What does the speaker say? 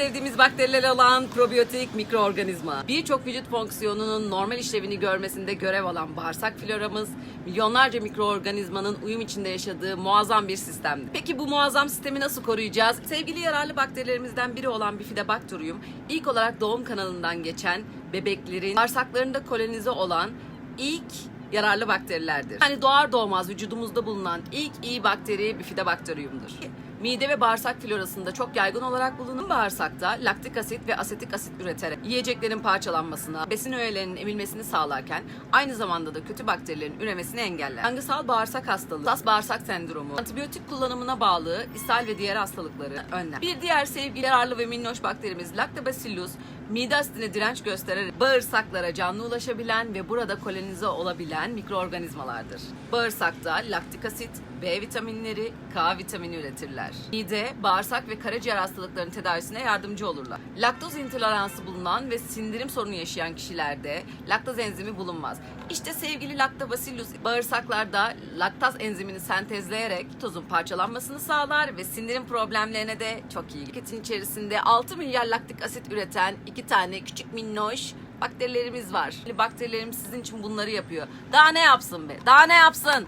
Sevdiğimiz bakteriler olan probiyotik mikroorganizma. Birçok vücut fonksiyonunun normal işlevini görmesinde görev alan bağırsak floramız, milyonlarca mikroorganizmanın uyum içinde yaşadığı muazzam bir sistemdir. Peki bu muazzam sistemi nasıl koruyacağız? Sevgili yararlı bakterilerimizden biri olan Bifidobacterium, ilk olarak doğum kanalından geçen bebeklerin bağırsaklarında kolonize olan ilk yararlı bakterilerdir. Yani doğar doğmaz vücudumuzda bulunan ilk iyi bakteri Bifidobacterium'dur. Mide ve bağırsak florasında çok yaygın olarak bulunan bağırsakta laktik asit ve asetik asit üreterek yiyeceklerin parçalanmasına, besin öğelerinin emilmesini sağlarken aynı zamanda da kötü bakterilerin üremesini engeller. Yangısal bağırsak hastalığı, hassas bağırsak sendromu, antibiyotik kullanımına bağlı ishal ve diğer hastalıkları önler. Bir diğer sevgili yararlı ve minnoş bakterimiz Lactobacillus mide asitine direnç göstererek bağırsaklara canlı ulaşabilen ve burada kolonize olabilen mikroorganizmalardır. Bağırsakta laktik asit, B vitaminleri, K vitamini üretirler. Mide, bağırsak ve karaciğer hastalıklarının tedavisine yardımcı olurlar. Laktoz intoleransı bulunan ve sindirim sorunu yaşayan kişilerde laktaz enzimi bulunmaz. İşte sevgili Lactobacillus bağırsaklarda laktaz enzimini sentezleyerek tozun parçalanmasını sağlar ve sindirim problemlerine de çok iyi. Paketin içerisinde 6 milyar laktik asit üreten iki tane küçük minnoş bakterilerimiz var. Bakterilerimiz sizin için bunları yapıyor. Daha ne yapsın be? Daha ne yapsın?